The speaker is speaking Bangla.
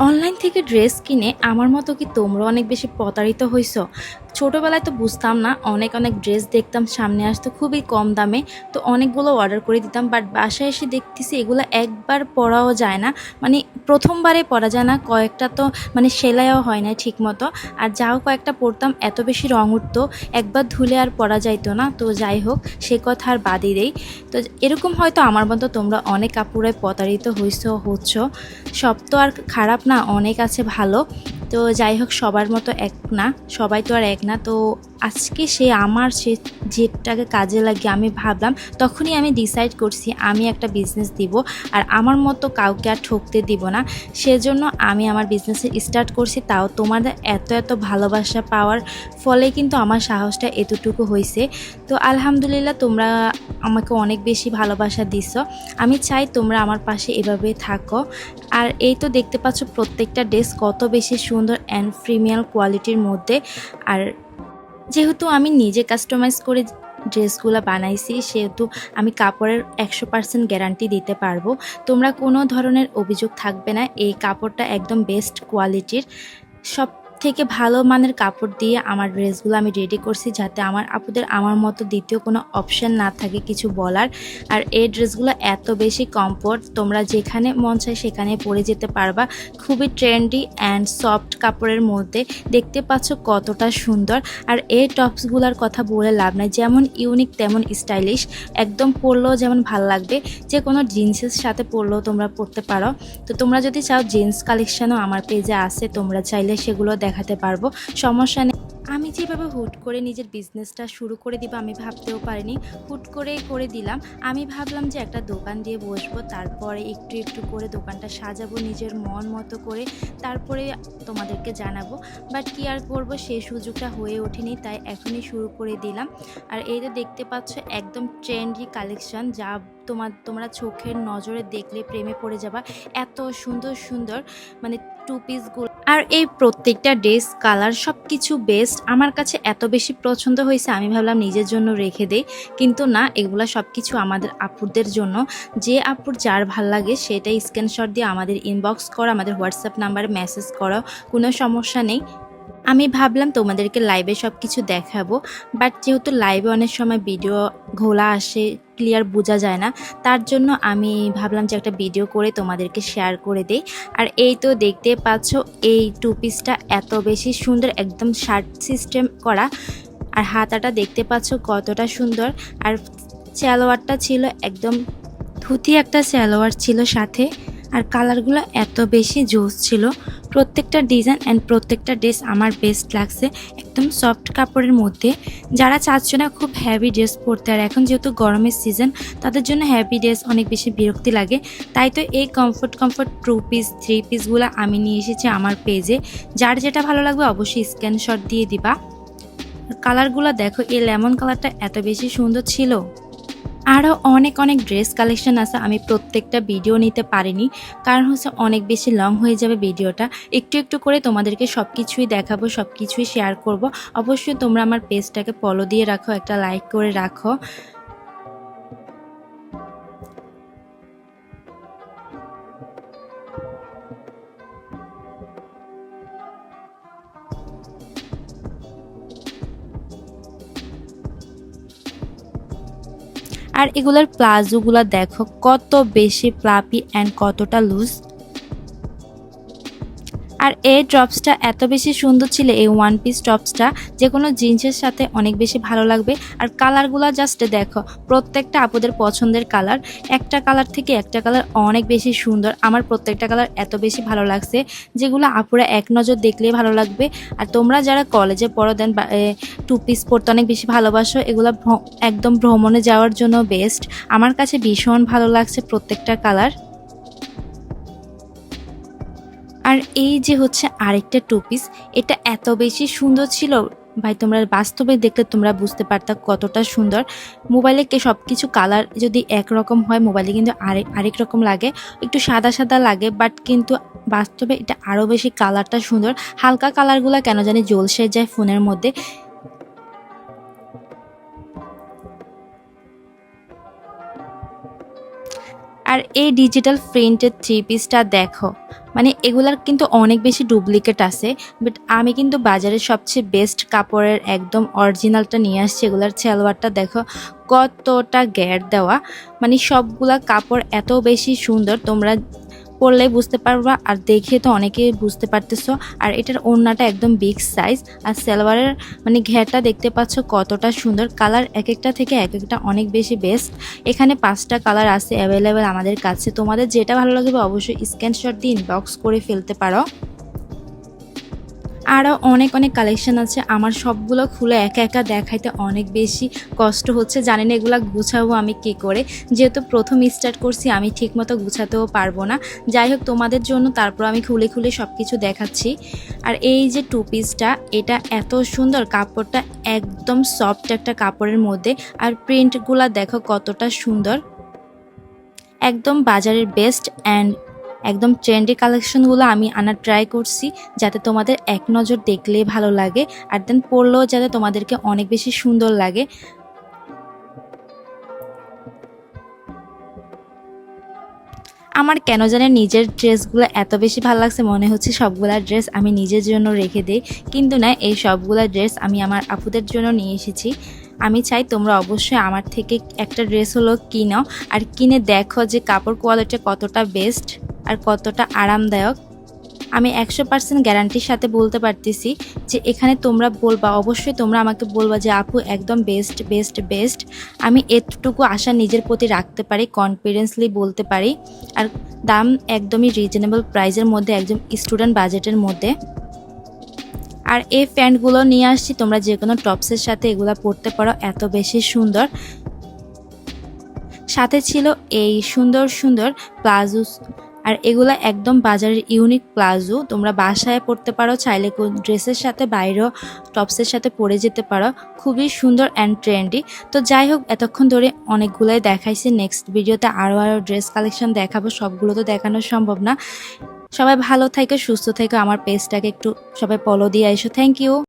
অনলাইন থেকে ড্রেস কিনে আমার মতো কি তোমরা অনেক বেশি প্রতারিত হইছো? ছোটোবেলায় তো বুঝতাম না, অনেক অনেক ড্রেস দেখতাম, সামনে আসতো খুবই কম দামে, তো অনেকগুলো অর্ডার করে দিতাম বাট বাসায় এসে দেখতেছি এগুলো একবার পরাও যায় না মানে প্রথমবারে পরা যায় না, কয়েকটা তো মানে সেলাইও হয় না ঠিক মতো আর যাও কয়েকটা পরতাম, এত বেশি রং উঠতো, একবার ধুলে আর পরা যাইতো না, তো যাই হোক, সে কথা আর বাদই দেই, তো এরকম হয়তো আমার মতো তোমরা অনেক কাপড়ে প্রতারিত হইছো, হচ্ছ, সব তো আর খারাপ না, অনেক আছে ভালো তো যাই হোক সবার মতো এক না সবাই তো আর এক না তো আজকে সে আমার সে জেটটাকে কাজে লাগিয়ে আমি ভাবলাম, তখনই আমি ডিসাইড করছি আমি একটা বিজনেস দিব আর আমার মতো কাউকে আর ঠকতে দিব না। সেজন্য আমি আমার বিজনেসে স্টার্ট করছি, তাও তোমাদের এত এত ভালোবাসা পাওয়ার ফলে কিন্তু আমার সাহসটা এতটুকু হয়েছে তো আলহামদুলিল্লাহ তোমরা আমাকে অনেক বেশি ভালোবাসা দিছ। আমি চাই তোমরা আমার পাশে এভাবে থাকো। আর এই তো দেখতে পাচ্ছ প্রত্যেকটা ড্রেস কত বেশি সুন্দর অ্যান্ড প্রিমিয়াম কোয়ালিটির মধ্যে। আর যেহেতু আমি নিজে কাস্টমাইজ করে ড্রেসগুলো বানাইছি, সেহেতু আমি কাপড়ের একশো পার্সেন্ট গ্যারান্টি দিতে পারব। তোমরা কোনো ধরনের অভিযোগ থাকবে না, এই কাপড়টা একদম বেস্ট কোয়ালিটির সব থেকে ভালো মানের কাপড় দিয়ে আমার ড্রেসগুলো আমি রেডি করছি যাতে আমার আপুদের আমার মতো দ্বিতীয় কোনো অপশন না থাকে কিছু বলার। আর এই ড্রেসগুলো এত বেশি কমফোর্ট তোমরা যেখানে মন চায় সেখানে পরে যেতে পারবা। খুবই ট্রেন্ডি অ্যান্ড সফট কাপড়ের মধ্যে। দেখতে পাচ্ছ কতটা সুন্দর। আর এই টপসগুলোর কথা বলে লাভ নাই। যেমন ইউনিক তেমন স্টাইলিশ একদম পরলেও যেমন ভালো লাগবে। যে কোনো জিন্সের সাথে পরলেও তোমরা পরতে পারো। তো তোমরা যদি চাও, জিন্স কালেকশানও আমার পেজে আছে। তোমরা চাইলে সেগুলো দেখাতে পারব, সমস্যা নেই। আমি যেভাবে হুট করে নিজের বিজনেসটা শুরু করে দিব, আমি ভাবতেও পারিনি। হুট করে করে দিলাম। আমি ভাবলাম যে একটা দোকান দিয়ে বসবো, তারপরে একটু একটু করে দোকানটা সাজাবো নিজের মন মতো করে, তারপরে তোমাদেরকে জানাব। বাট কি আর করব সেই সুযোগটা হয়ে ওঠেনি, তাই এখনই শুরু করে দিলাম। আর এই যে দেখতে পাচ্ছ, একদম ট্রেন্ডি কালেকশন যা তোমার, তোমরা চোখের নজরে দেখলে প্রেমে পড়ে যাবা। এত সুন্দর সুন্দর মানে টু পিসগুলো আর এই প্রত্যেকটা ড্রেস, কালার সব কিছু বেস্ট আমার কাছে এত বেশি পছন্দ হয়েছে, আমি ভাবলাম নিজের জন্য রেখে দেই। কিন্তু না, এগুলো সব কিছু আমাদের আপুরদের জন্য। যে আপুর যার ভালো লাগে, সেটাই স্ক্রিনশট দিয়ে আমাদের ইনবক্স করো, আমাদের হোয়াটসঅ্যাপ নাম্বারে মেসেজ করো, কোনো সমস্যা নেই। আমি ভাবলাম তোমাদেরকে লাইভে সব কিছু দেখাবো বাট যেহেতু লাইভে অনেক সময় ভিডিও ঘোলা আসে ক্লিয়ার বোঝা যায় না, তার জন্য আমি ভাবলাম যে একটা ভিডিও করে তোমাদেরকে শেয়ার করে দেই। আর এই তো দেখতে পাচ্ছ, এই টু পিসটা এত বেশি সুন্দর, একদম শার্ট সিস্টেম করা। আর হাতাটা দেখতে পাচ্ছ কতটা সুন্দর। আর সালোয়ারটা ছিল একদম ধুতি একটা সালোয়ার ছিল সাথে। আর কালারগুলো এত বেশি জোস ছিল। প্রত্যেকটা ডিজাইন অ্যান্ড প্রত্যেকটা ড্রেস আমার বেস্ট লাগছে একদম সফট কাপড়ের মধ্যে। যারা চাচ্ছ না খুব হ্যাভি ড্রেস পরতে, আর এখন যেহেতু গরমের সিজন তাদের জন্য হ্যাভি ড্রেস অনেক বেশি বিরক্তি লাগে। তাই তো এই comfort comfort two piece three পিসগুলো আমি নিয়ে এসেছি আমার পেজে যার যেটা ভালো লাগবে অবশ্যই স্ক্রিনশট দিয়ে দিবা। কালারগুলো দেখো, এই লেমন কালারটা এত বেশি সুন্দর ছিল। আরও অনেক অনেক ড্রেস কালেকশন আছে, আমি প্রত্যেকটা ভিডিও নিতে পারিনি। কারণ হচ্ছে অনেক বেশি লং হয়ে যাবে ভিডিওটা একটু একটু করে তোমাদেরকে সব কিছুই দেখাবো সব কিছুই শেয়ার করব। অবশ্যই তোমরা আমার পেজটাকে ফলো দিয়ে রাখো, একটা লাইক করে রাখো। আর এগুলার প্লাজোগুলা দেখো কত বেশি প্লাপি অ্যান্ড কতটা লুজ আর এই টপসটা এত বেশি সুন্দর ছিল, এই ওয়ান পিস টপসটা যে কোনো জিন্সের সাথে অনেক বেশি ভালো লাগবে। আর কালারগুলো জাস্ট দেখো, প্রত্যেকটা আপুদের পছন্দের কালার। একটা কালার থেকে একটা কালার অনেক বেশি সুন্দর। আমার প্রত্যেকটা কালার এত বেশি ভালো লাগছে, যেগুলো আপুরা এক নজর দেখলেই ভালো লাগবে। আর তোমরা যারা কলেজে পড়ো দেন টু পিস পরতে অনেক বেশি ভালোবাসো, এগুলো একদম ভ্রমণে যাওয়ার জন্য বেস্ট আমার কাছে ভীষণ ভালো লাগছে প্রত্যেকটা কালার। আর এই যে হচ্ছে আরেকটা টু পিস এটা এত বেশি সুন্দর ছিল। ভাই, তোমরা বাস্তবে দেখলে তোমরা বুঝতে পারতা কতটা সুন্দর। মোবাইলে কে সব কিছু কালার যদি একরকম হয়, মোবাইলে কিন্তু আরেক আরেক রকম লাগে। একটু সাদা সাদা লাগে বাট কিন্তু বাস্তবে এটা আরও বেশি কালারটা সুন্দর। হালকা কালারগুলো কেন জানি জলসে যায় ফোনের মধ্যে। আর এই ডিজিটাল প্রিন্টের থ্রি পিসটা দেখো। মানে এগুলার কিন্তু অনেক বেশি ডুপ্লিকেট আছে বাট আমি কিন্তু বাজারে সবচেয়ে বেস্ট কাপড়ের একদম অরিজিনালটা নিয়ে আসছি, এগুলার সালোয়ারটা দেখো কতটা গ্যার দেওয়া। মানে সবগুলা কাপড় এত বেশি সুন্দর, তোমরা পরলে বুঝতে পারবা, আর দেখে তো অনেকে বুঝতে পারতেছো। আর এটার ওড়নাটা একদম বিগ সাইজ আর সালোয়ারের মানে ঘেরটা দেখতে পাচ্ছ কতটা সুন্দর। কালার এক একটা থেকে এক একটা অনেক বেশি বেস্ট এখানে পাঁচটা কালার আছে অ্যাভেলেবেল আমাদের কাছে। তোমাদের যেটা ভালো লাগবে অবশ্যই স্ক্যানশট দিয়ে ইনবক্স করে ফেলতে পারো। আরও অনেক অনেক কালেকশন আছে। আমার সবগুলো খুলে একা একা দেখাইতে অনেক বেশি কষ্ট হচ্ছে। জানি না এগুলো গুছাবো আমি কি করে। যেহেতু প্রথম স্টার্ট করছি, আমি ঠিকমতো গুছাতেও পারব না। যাই হোক, তোমাদের জন্য তারপর আমি খুলে খুলে সব কিছু দেখাচ্ছি। আর এই যে টু পিসটা এটা এত সুন্দর কাপড়টা, একদম সফট একটা কাপড়ের মধ্যে। আর প্রিন্টগুলা দেখো কতটা সুন্দর। একদম বাজারের বেস্ট অ্যান্ড একদম ট্রেন্ডি কালেকশনগুলো আমি আনার ট্রাই করছি, যাতে তোমাদের এক নজর দেখলেই ভালো লাগে, আর দেন পরলেও যাতে তোমাদেরকে অনেক বেশি সুন্দর লাগে। আমার কেন জানে নিজের ড্রেসগুলো এত বেশি ভালো লাগছে, মনে হচ্ছে সবগুলা ড্রেস আমি নিজের জন্য রেখে দিই, কিন্তু না, এই সবগুলা ড্রেস আমি আমার আপুদের জন্য নিয়ে এসেছি। আমি চাই তোমরা অবশ্যই আমার থেকে একটা ড্রেস হলো কিনো, আর কিনে দেখো যে কাপড় কোয়ালিটি কতটা বেস্ট আর কতটা আরামদায়ক। আমি একশো পার্সেন্ট গ্যারান্টির সাথে বলতে পারতেছি যে এখানে তোমরা বলবা, অবশ্যই তোমরা আমাকে বলবা যে আপু একদম বেস্ট বেস্ট বেস্ট আমি এতটুকু আশা নিজের প্রতি রাখতে পারি কনফিডেন্সলি বলতে পারি। আর দাম একদমই রিজনেবল প্রাইজের মধ্যে, একদম স্টুডেন্ট বাজেটের মধ্যে। আর এই প্যান্টগুলো নিয়ে আসছি, তোমরা যে কোনো টপসের সাথে এগুলো পরতে পারো, এত বেশি সুন্দর। সাথে ছিল এই সুন্দর সুন্দর প্লাজো আর এগুলো একদম বাজারের ইউনিক প্লাজো। তোমরা বাসায় পরতে পারো, চাইলে কোন ড্রেসের সাথে বাইরেও টপসের সাথে পরে যেতে পারো। খুবই সুন্দর অ্যান্ড ট্রেন্ডি তো যাই হোক, এতক্ষণ ধরে অনেকগুলোই দেখাইছি। নেক্সট ভিডিওতে আরও আরও ড্রেস কালেকশন দেখাবো। সবগুলো তো দেখানো সম্ভব না। সবাই ভালো থাকে, সুস্থ থেকে। আমার পেজটাকে একটু সবাই ফলো দিয়ে এসো থ্যাংক ইউ